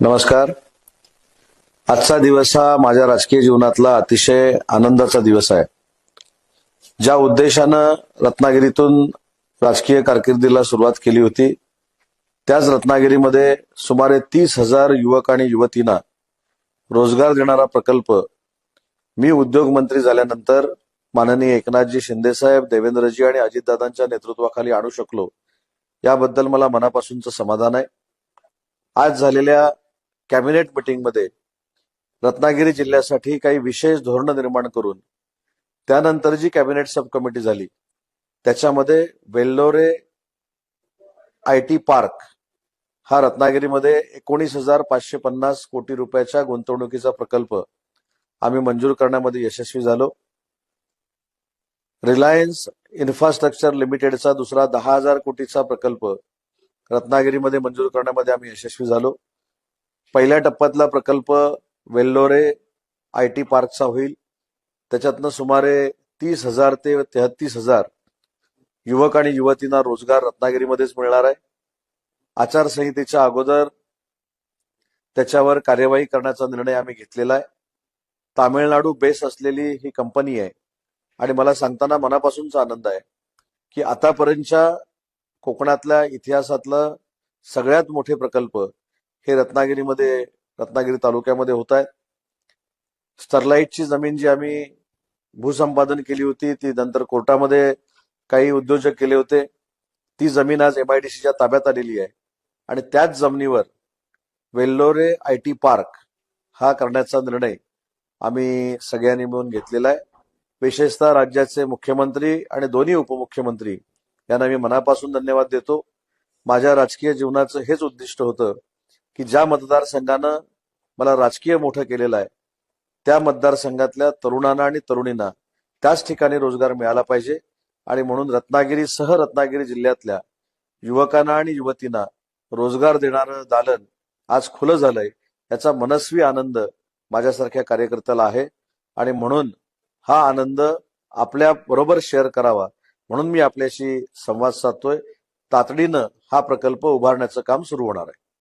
नमस्कार. आजचा दिवस हा माझ्या राजकीय जीवनातला अतिशय आनंदाचा दिवस आहे. ज्या उद्देशानं रत्नागिरीतून राजकीय कारकिर्दीला सुरुवात केली होती त्याच रत्नागिरीमध्ये सुमारे तीस हजार युवक आणि युवतींना रोजगार देणारा प्रकल्प मी उद्योगमंत्री झाल्यानंतर माननीय एकनाथजी शिंदेसाहेब देवेंद्रजी आणि अजितदादांच्या नेतृत्वाखाली आणू शकलो याबद्दल मला मनापासूनचं समाधान आहे. आज झालेल्या कॅबिनेट मिटिंगमध्ये रत्नागिरी जिल्ह्यासाठी काही विशेष धोरणं निर्माण करून त्यानंतर जी कॅबिनेट सब कमिटी झाली त्याच्यामध्ये वेल्लोरे आय टी पार्क हा रत्नागिरीमध्ये एकोणीस हजार पाचशे पन्नास कोटी रुपयाच्या गुंतवणुकीचा प्रकल्प आम्ही मंजूर करण्यामध्ये यशस्वी झालो. रिलायन्स इन्फ्रास्ट्रक्चर लिमिटेडचा दुसरा दहा हजार कोटीचा प्रकल्प रत्नागिरीमध्ये मंजूर करण्यामध्ये आम्ही यशस्वी झालो. पहिल्या टप्प्यातला प्रकल्प वेल्लोरे आय टी पार्कचा होईल. त्याच्यातनं सुमारे तीस हजार ते तेहतीस हजार युवक आणि युवतींना रोजगार रत्नागिरीमध्येच मिळणार आहे. आचारसंहितेच्या अगोदर त्याच्यावर कार्यवाही करण्याचा निर्णय आम्ही घेतलेला आहे. तामिळनाडू बेस असलेली ही कंपनी आहे. आणि मला सांगताना मनापासूनचा आनंद आहे की आतापर्यंतच्या कोकणातल्या इतिहासातलं सगळ्यात मोठे प्रकल्प हे रत्नागिरीमध्ये रत्नागिरी तालुक्यामध्ये होत आहेत स्टरलाईटची जमीन जी आम्ही भूसंपादन केली होती ती नंतर कोर्टामध्ये काही उद्योजक केले होते. ती जमीन आज एमआयडीसीच्या ताब्यात आलेली आहे. आणि त्याच जमिनीवर वेल्लोरे आय टी पार्क हा करण्याचा निर्णय आम्ही सगळ्यांनी मिळून घेतलेला आहे. विशेषतः राज्याचे मुख्यमंत्री आणि दोन्ही उपमुख्यमंत्री यांना मी मनापासून धन्यवाद देतो. माझ्या राजकीय जीवनाचं हेच उद्दिष्ट होतं की ज्या मतदारसंघानं मला राजकीय मोठं केलेलं आहे त्या मतदारसंघातल्या तरुणांना आणि तरुणींना त्याच ठिकाणी रोजगार मिळाला पाहिजे. आणि म्हणून रत्नागिरीसह रत्नागिरी जिल्ह्यातल्या युवकांना आणि युवतींना रोजगार देणारं दालन आज खुलं झालंय. याचा मनस्वी आनंद माझ्यासारख्या कार्यकर्त्याला आहे. आणि म्हणून हा आनंद आपल्या बरोबर शेअर करावा म्हणून मी आपल्याशी संवाद साधतोय. तातडीनं हा प्रकल्प उभारण्याचं काम सुरू होणार आहे.